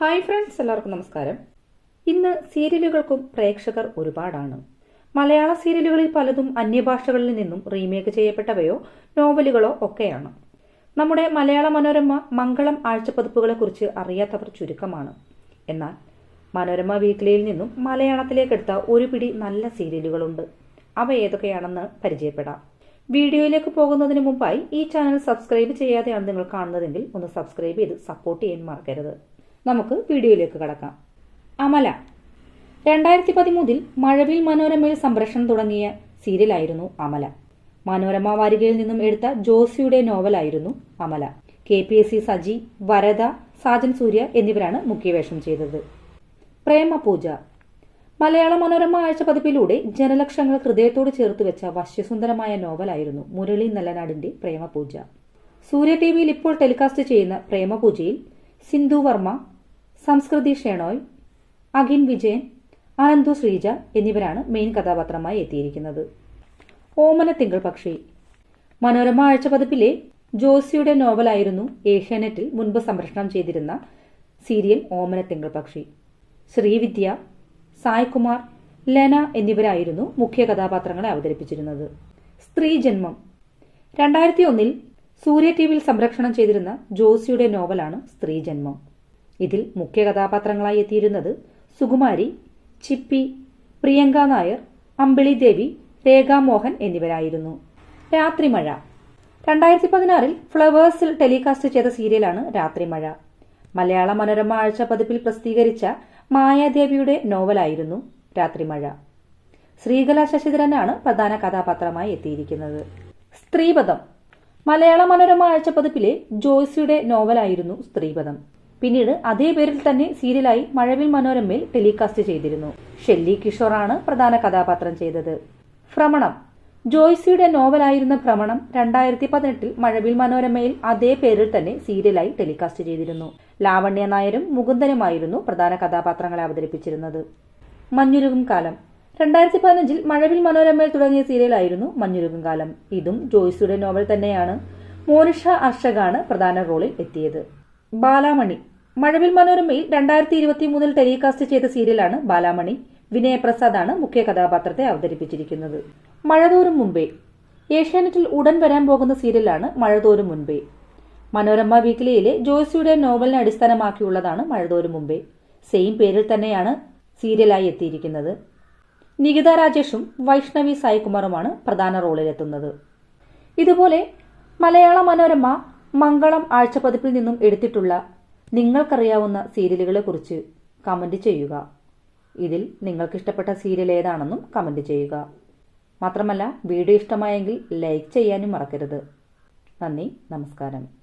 Hi friends എല്ലാവർക്കും നമസ്കാരം. ഇന്ന് സീരിയലുകൾക്കും പ്രേക്ഷകർ ഒരുപാടാണ്. മലയാള സീരിയലുകളിൽ പലതും അന്യഭാഷകളിൽ നിന്നും റീമേക്ക് ചെയ്യപ്പെട്ടവയോ നോവലുകളോ ഒക്കെയാണ്. നമ്മുടെ മലയാള മനോരമ മംഗളം ആഴ്ചപ്പതിപ്പുകളെക്കുറിച്ച് അറിയാത്തവർ ചുരുക്കമാണ്. എന്നാൽ മനോരമ വീക്കിലിയിൽ നിന്നും മലയാളത്തിലേക്കെടുത്ത ഒരു പിടി നല്ല സീരിയലുകളുണ്ട്. അവ ഏതൊക്കെയാണെന്ന് പരിചയപ്പെടാം. വീഡിയോയിലേക്ക് പോകുന്നതിന് മുമ്പായി ഈ ചാനൽ സബ്സ്ക്രൈബ് ചെയ്യാതെയാണ് നിങ്ങൾ കാണുന്നതെങ്കിൽ ഒന്ന് സബ്സ്ക്രൈബ് ചെയ്ത് സപ്പോർട്ട് ചെയ്യാൻ മറക്കരുത്. നമുക്ക് വീഡിയോയിലേക്ക് കടക്കാം. അമല. രണ്ടായിരത്തി പതിമൂന്നിൽ മഴവിൽ മനോരമയിൽ സംപ്രേഷണം തുടങ്ങിയ സീരിയലായിരുന്നു അമല. മനോരമ വാരികയിൽ നിന്നും എടുത്ത ജോസിയുടെ നോവലായിരുന്നു Amala. K P S C Saji Varada Sajan Surya എന്നിവരാണ് മുഖ്യവേഷം ചെയ്തത്. പ്രേമപൂജ. മലയാള മനോരമ ആഴ്ച പതിപ്പിലൂടെ ജനലക്ഷങ്ങൾ ഹൃദയത്തോട് ചേർത്ത് വെച്ച വശ്യസുന്ദരമായ നോവലായിരുന്നു മുരളി നല്ലനാടിന്റെ പ്രേമപൂജ. സൂര്യ ടിവിയിൽ ഇപ്പോൾ ടെലികാസ്റ്റ് ചെയ്യുന്ന പ്രേമപൂജയിൽ സിന്ധു വർമ്മ സംസ്കൃതി ഷേണോയ് അഖിൻ വിജയൻ അനന്തു ശ്രീജ എന്നിവരാണ് മെയിൻ കഥാപാത്രമായി എത്തിയിരിക്കുന്നത്. ഓമന തിങ്കൾ പക്ഷി മനോരമ ആഴ്ച പതിപ്പിലെ ജോസിയുടെ നോവലായിരുന്നു ഏഷ്യാനെറ്റിൽ മുൻപ് സംപ്രേഷണം ചെയ്തിരുന്ന സീരിയൽ ഓമന തിങ്കൾ പക്ഷി ശ്രീവിദ്യ സായ്കുമാർ ലെന എന്നിവരായിരുന്നു മുഖ്യ കഥാപാത്രങ്ങളെ അവതരിപ്പിച്ചിരുന്നത്. സ്ത്രീ ജന്മം. രണ്ടായിരത്തി ഒന്നിൽ സൂര്യ ടി വിയിൽ സംരക്ഷണം ചെയ്തിരുന്ന ജോസിയുടെ നോവലാണ് സ്ത്രീ ജന്മം. ഇതിൽ മുഖ്യ കഥാപാത്രങ്ങളായി എത്തിയിരുന്നത് സുകുമാരി ചിപ്പി പ്രിയങ്ക നായർ അമ്പിളി ദേവി രേഖാ മോഹൻ എന്നിവരായിരുന്നു. രാത്രിമഴ. രണ്ടായിരത്തി പതിനാറിൽ ഫ്ലവേഴ്സിൽ ടെലികാസ്റ്റ് ചെയ്ത സീരിയലാണ് രാത്രിമഴ. മലയാള മനോരമ ആഴ്ച പതിപ്പിൽ പ്രസിദ്ധീകരിച്ച മായാദേവിയുടെ നോവലായിരുന്നു രാത്രിമഴ. ശ്രീകല ശശിധരനാണ് പ്രധാന കഥാപാത്രമായി എത്തിയിരിക്കുന്നത്. സ്ത്രീപദം. മലയാള മനോരമ ആഴ്ച പതിപ്പിലെ ജോയ്സിയുടെ നോവലായിരുന്നു സ്ത്രീപദം. പിന്നീട് അതേ പേരിൽ തന്നെ സീരിയലായി മഴവിൽ മനോരമയിൽ ടെലികാസ്റ്റ് ചെയ്തിരുന്നു. ഷെല്ലി കിഷോറാണ് പ്രധാന കഥാപാത്രം ചെയ്തത്. ഭ്രമണം. ജോയ്സിയുടെ നോവലായിരുന്ന ഭ്രമണം രണ്ടായിരത്തി പതിനെട്ടിൽ മഴവിൽ മനോരമയിൽ അതേ പേരിൽ തന്നെ സീരിയലായി ടെലികാസ്റ്റ് ചെയ്തിരുന്നു. ലാവണ്യ നായരും മുകുന്ദനുമായിരുന്നു പ്രധാന കഥാപാത്രങ്ങളെ അവതരിപ്പിച്ചിരുന്നത്. മഞ്ഞുരുകും കാലം. രണ്ടായിരത്തി പതിനഞ്ചിൽ മഴവിൽ മനോരമയിൽ തുടങ്ങിയ സീരിയലായിരുന്നു മഞ്ഞുരുകും കാലം. ഇതും ജോയ്സിയുടെ നോവൽ തന്നെയാണ്. മോനിഷ അർഷകാണ് പ്രധാന റോളിൽ എത്തിയത്. ബാലാമണി. മഴവിൽ മനോരമയിൽ രണ്ടായിരത്തി ഇരുപത്തി മൂന്നിൽ ടെലികാസ്റ്റ് ചെയ്ത സീരിയലാണ് ബാലാമണി. വിനയപ്രസാദാണ് മുഖ്യ കഥാപാത്രത്തെ അവതരിപ്പിച്ചിരിക്കുന്നത്. മഴതോറും മുമ്പേ ഏഷ്യാനെറ്റിൽ ഉടൻ വരാൻ പോകുന്ന സീരിയലാണ് മഴതോറും മുൻപേ. മനോരമ വീക്കിലിയിലെ ജോയ്സിയുടെ നോവലിനെ അടിസ്ഥാനമാക്കിയുള്ളതാണ് മഴതോറും മുമ്പേ സെയിം പേരിൽ തന്നെയാണ് സീരിയലായി എത്തിയിരിക്കുന്നത്. നികിത രാജേഷും വൈഷ്ണവി സായികുമാറുമാണ് പ്രധാന റോളിലെത്തുന്നത്. ഇതുപോലെ മലയാള മനോരമ മംഗളം ആഴ്ചപ്പതിപ്പിൽ നിന്നും എടുത്തിട്ടുള്ള നിങ്ങൾക്കറിയാവുന്ന സീരിയലുകളെ കുറിച്ച് കമന്റ് ചെയ്യുക. ഇതിൽ നിങ്ങൾക്കിഷ്ടപ്പെട്ട സീരിയൽ ഏതാണെന്നും കമന്റ് ചെയ്യുക. മാത്രമല്ല വീഡിയോ ഇഷ്ടമായെങ്കിൽ ലൈക്ക് ചെയ്യാനും മറക്കരുത്. നന്ദി നമസ്കാരം.